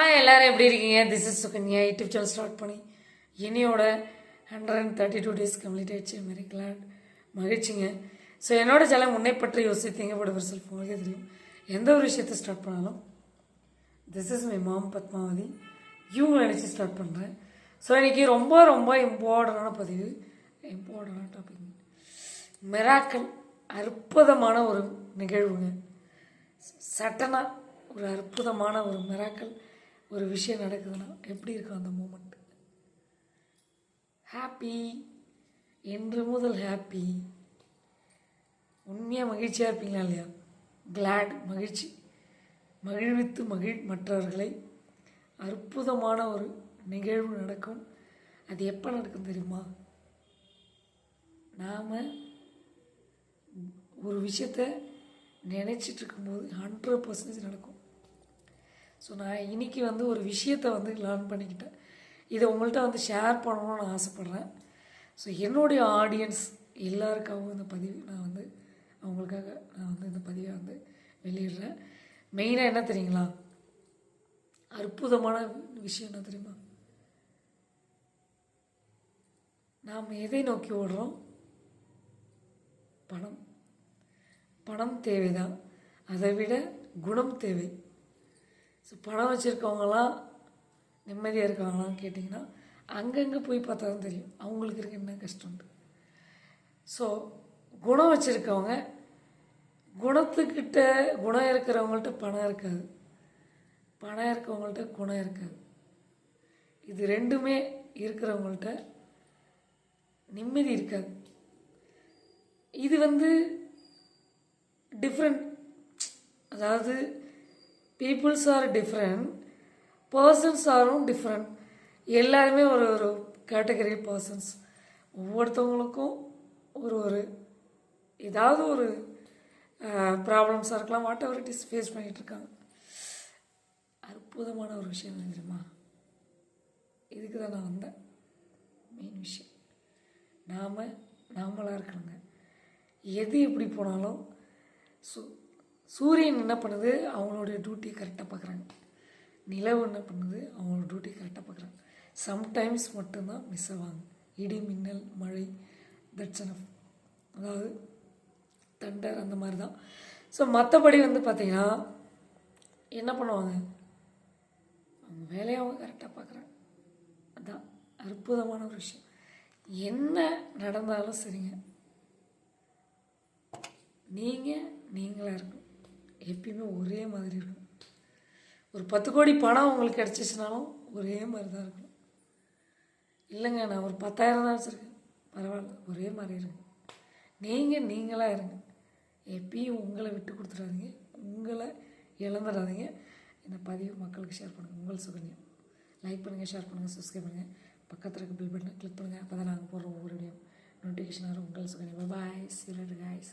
Hi எல்லாரும் எப்படி இருக்கீங்க? This is Sukanya YouTube channel start பண்ணி இனியோட hundred and thirty two days complete ஆச்சு வெரி கிளாட் மகிழ்ச்சிங்க. ஸோ என்னோட சேனல் முன்னே பற்றி யோசித்தீங்க பட் ஒரு செல்ஃப் உங்களுக்கே தெரியும். எந்த ஒரு விஷயத்தை ஸ்டார்ட் பண்ணாலும் this is my mom Padmavathi. இவங்களை நினச்சி ஸ்டார்ட் பண்ணுறேன் ஸோ இன்றைக்கி ரொம்ப ரொம்ப இம்பார்ட்டண்டான பதிவு. இம்பார்ட்டண்டான டாபிக் மிராக்கள் அற்புதமான ஒரு நிகழ்வுங்க. சட்டனாக ஒரு அற்புதமான ஒரு மிராக்கள் ஒரு விஷயம் நடக்குதுன்னா எப்படி இருக்கும் அந்த மூமெண்ட் ஹாப்பி என்று முதல் ஹாப்பி உண்மையாக மகிழ்ச்சியாக இருப்பீங்களா இல்லையா? கிளாட் மகிழ்ச்சி. மகிழ்வித்து மகிழ் மற்றவர்களை அற்புதமான ஒரு நிகழ்வு நடக்கும். அது எப்போ நடக்கும் தெரியுமா? நாம் ஒரு விஷயத்த நினச்சிட்டு இருக்கும்போது ஹண்ட்ரட் பர்சன்டேஜ் நடக்கும். ஸோ நான் இன்னைக்கு வந்து ஒரு விஷயத்தை வந்து லேர்ன் பண்ணிக்கிட்டேன். இதை உங்கள்கிட்ட வந்து ஷேர் பண்ணணும்னு ஆசைப்பட்றேன். ஸோ என்னுடைய ஆடியன்ஸ் எல்லாருக்காகவும் இந்த பதிவு நான் வந்து அவங்களுக்காக நான் வந்து இந்த பதிவை வந்து வெளியிடுறேன். மெயினாக என்ன தெரியுங்களா? அற்புதமான விஷயம் என்ன தெரியுமா? நாம் எதை நோக்கி ஓடுறோம்? பணம். பணம் தேவைதான். அதை விட குணம் தேவை. ஸோ பணம் வச்சுருக்கவங்களாம் நிம்மதியாக இருக்காங்களான்னு கேட்டிங்கன்னா அங்கங்கே போய் பார்த்தா தான் தெரியும். அவங்களுக்கு இருக்க என்ன கஷ்டம்னு ஸோ குணம் வச்சுருக்கவங்க குணத்துக்கிட்ட குணம் இருக்கிறவங்கள்ட்ட பணம் இருக்காது. பணம் இருக்கவங்கள்ட்ட குணம் இருக்காது. இது ரெண்டுமே இருக்கிறவங்கள்ட்ட நிம்மதி இருக்காது. இது வந்து டிஃப்ரெண்ட் அதாவது பீப்புள்ஸ் ஆர் டிஃப்ரெண்ட் பர்சன்ஸ் ஆரும் டிஃப்ரெண்ட் எல்லாருமே ஒரு ஒரு கேட்டகரி பர்சன்ஸ் ஒவ்வொருத்தவங்களுக்கும் ஒரு ஒரு ஏதாவது ஒரு ப்ராப்ளம்ஸாக இருக்கலாம். Whatever it is face பண்ணிகிட்டு இருக்காங்க. அற்புதமான ஒரு விஷயம் என்ன தெரியுமா? இதுக்கு தான் நான் வந்தேன். மெயின் விஷயம். நாம் நாமளாக இருக்கணுங்க. எது எப்படி போனாலும் சு சூரியன் என்ன பண்ணுது? அவங்களுடைய டியூட்டியை கரெக்டாக பார்க்குறாங்க நிலவு என்ன பண்ணுது? அவங்களோட டியூட்டி கரெக்டாக பார்க்குறாங்க சம்டைம்ஸ் மட்டும்தான் மிஸ் ஆவாங்க. இடி மின்னல் மழை தட்ஸ் அனஃப் அதாவது தண்டர் அந்த மாதிரி தான் ஸோ மற்றபடி வந்து பார்த்திங்கன்னா என்ன பண்ணுவாங்க? அவங்க வேலையை அவங்க கரெக்டாக பார்க்குறாங்க அதான் அற்புதமான ஒரு விஷயம். என்ன நடந்தாலும் சரிங்க. நீங்கள் நீங்களாக இருக்கணும். எப்பயுமே ஒரே மாதிரி இருக்கணும் ஒரு பத்து கோடி பணம் உங்களுக்கு கிடச்சிச்சினாலும் ஒரே மாதிரி தான் இருக்கணும் இல்லைங்க நான் ஒரு பத்தாயிரம் தான் வச்சுருக்கேன். பரவாயில்ல ஒரே மாதிரி இருங்க நீங்கள் நீங்களாக இருங்க. எப்பயும் உங்களை விட்டு கொடுத்துடாதீங்க. உங்களை இழந்துடாதீங்க. இந்த பதிவு மக்களுக்கு ஷேர் பண்ணுங்கள் உங்கள் சுகன்யம் லைக் பண்ணுங்கள் ஷேர் பண்ணுங்கள் சப்ஸ்கிரைப் பண்ணுங்கள் பக்கத்தில் இருக்க பில் பட்டனை கிளிக் பண்ணுங்கள் அப்போ தான் நாங்கள் போடுற ஒவ்வொரு வீடியோ நோட்டிஃபிகேஷன் வரும். உங்கள் சுகன்யம் பாய் சிலர் காய்ஸ்